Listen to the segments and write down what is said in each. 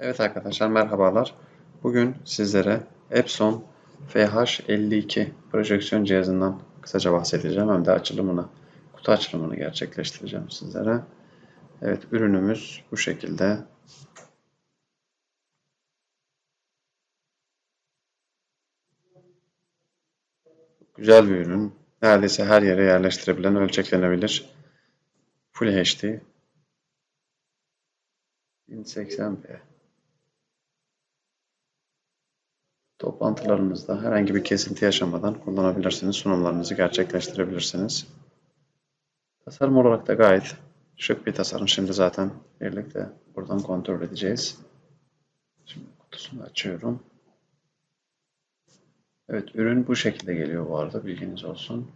Evet arkadaşlar merhabalar. Bugün sizlere Epson FH52 projeksiyon cihazından kısaca bahsedeceğim. Hem de açılımını, kutu açılımını gerçekleştireceğim sizlere. Evet ürünümüz bu şekilde. Güzel bir ürün. Neredeyse her yere yerleştirebilen, ölçeklenebilir. Full HD 1080p. Toplantılarınızda herhangi bir kesinti yaşamadan kullanabilirsiniz. Sunumlarınızı gerçekleştirebilirsiniz. Tasarım olarak da gayet şık bir tasarım. Şimdi zaten birlikte buradan kontrol edeceğiz. Şimdi kutusunu açıyorum. Evet ürün bu şekilde geliyor bu arada bilginiz olsun.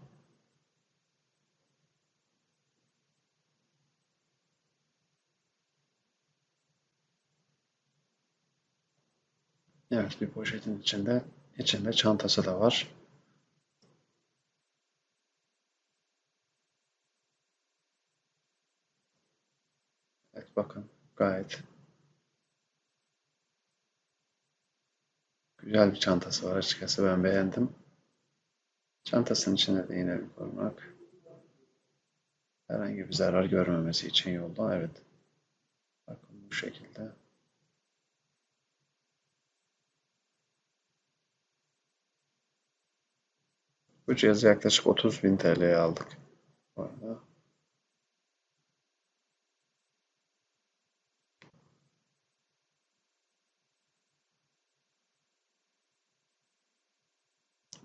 Evet bir poşetin içinde içinde çantası da var. Evet bakın gayet güzel bir çantası var açıkçası ben beğendim. Çantasının içinde de yine bir korunak. Herhangi bir zarar görmemesi için yolda evet. Bakın bu şekilde. Bu cihazı yaklaşık 30.000 TL'ye aldık.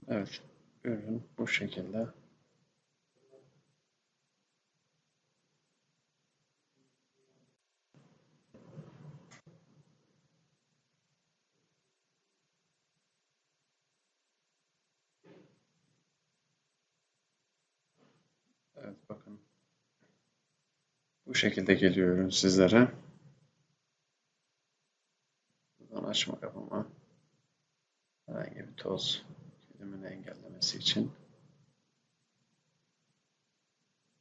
Evet, ürün bu şekilde. Evet bakın. Bu şekilde geliyor ürün sizlere. Buradan açma kapama. Herhangi bir toz gidimini engellemesi için.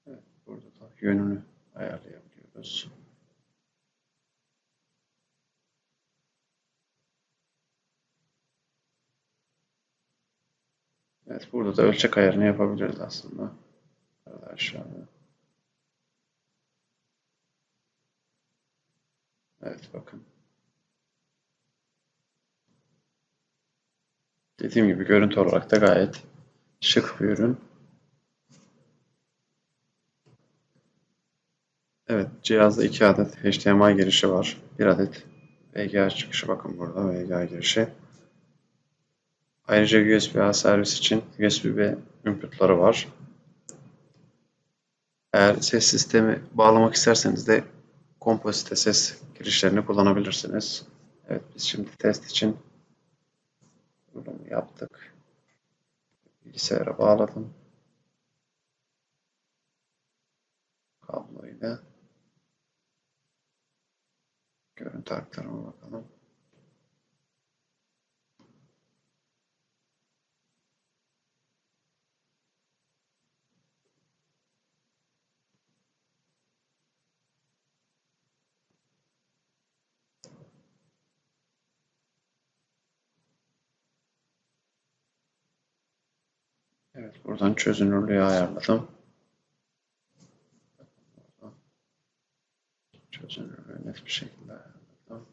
Evet, burada da yönünü ayarlayabiliyoruz. Evet, burada da ölçek ayarını yapabiliriz aslında. Aşağıda. Evet, bakın. Dediğim gibi görüntü olarak da gayet şık bir ürün. Evet, cihazda iki adet HDMI girişi var. Bir adet VGA çıkışı bakın burada VGA girişi. Ayrıca USB-A servis için USB-B inputları var. Eğer ses sistemi bağlamak isterseniz de kompozite ses girişlerini kullanabilirsiniz. Evet biz şimdi test için bunu yaptık. Bilgisayara bağladım. Kabloyla. Görüntü aktarıma bakalım. Evet buradan çözünürlüğü ayarladım. Çözünürlüğü net bir şekilde ayarladım.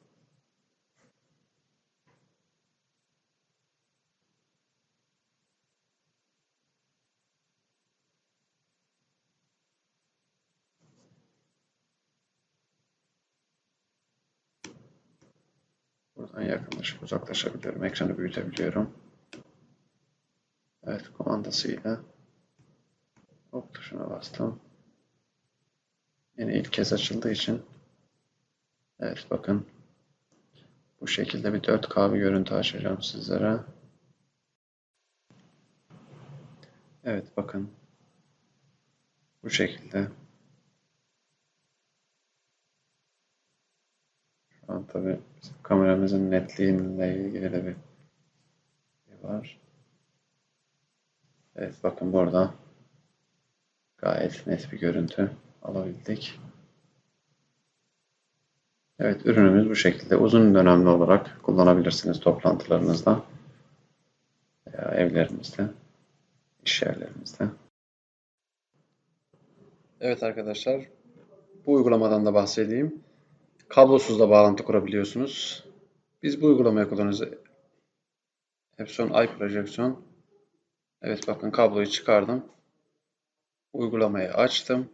Buradan yakınlaşıp uzaklaşabiliyorum. Ekranı büyütebiliyorum. Evet komandasıyla ok tuşuna bastım. Yine ilk kez açıldığı için evet bakın bu şekilde bir 4K bir görüntü açacağım sizlere. Evet bakın bu şekilde şu an tabi kameramızın netliğiyle ilgili de bir şey var. Evet bakın burada gayet net bir görüntü alabildik. Evet, ürünümüz bu şekilde. Uzun dönemli olarak kullanabilirsiniz toplantılarınızda veya evlerinizde, iş yerlerinizde. Evet arkadaşlar, bu uygulamadan da bahsedeyim. Kablosuz da bağlantı kurabiliyorsunuz. Biz bu uygulamayı kullanıyoruz. Epson iProjection. Evet bakın kabloyu çıkardım. Uygulamayı açtım.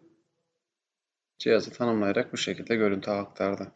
Cihazı tanımlayarak bu şekilde görüntü aktardı.